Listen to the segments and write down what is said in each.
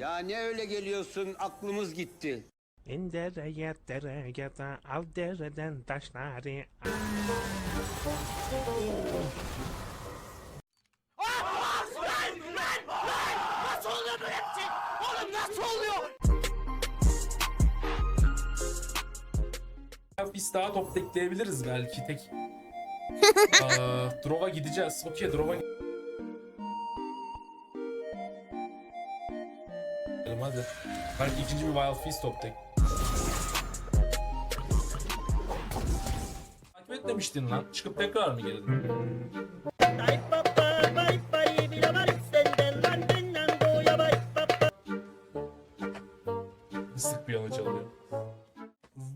Ya ne öyle geliyorsun aklımız gitti. İndereye dereye da al dereden taşları. Biz daha top tekleyebiliriz belki tek. Aa, drop'a gideceğiz. Okey drop'a gidelim hadi. Belki ikinci bir Wild Fist top tek. Takip et demiştin lan. Çıkıp tekrar mı girdin? Mısık bir yana çalıyor.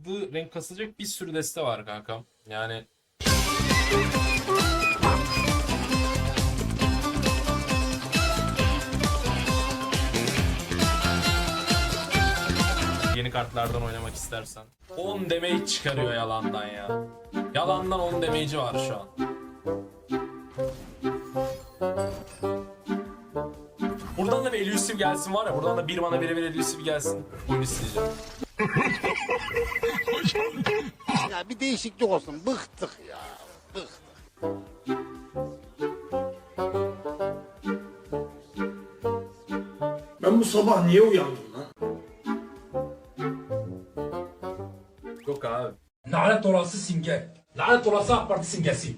Hızlı renk kasılacak bir sürü deste var kankam. Yani Yeni kartlardan oynamak istersen. 10 damage çıkarıyor yalandan ya. Yalandan 10 damage'i var şu an. Buradan da bir elusive gelsin var ya. Buradan da bir mana bire bir elusive gelsin. Oyunu isteyeceğim. Ya bir değişiklik olsun. Bıktık ya. Bıktık. Ben bu sabah niye uyandım lan? Yok abi. Lanet olası simge. Lanet olası AK Parti simgesi.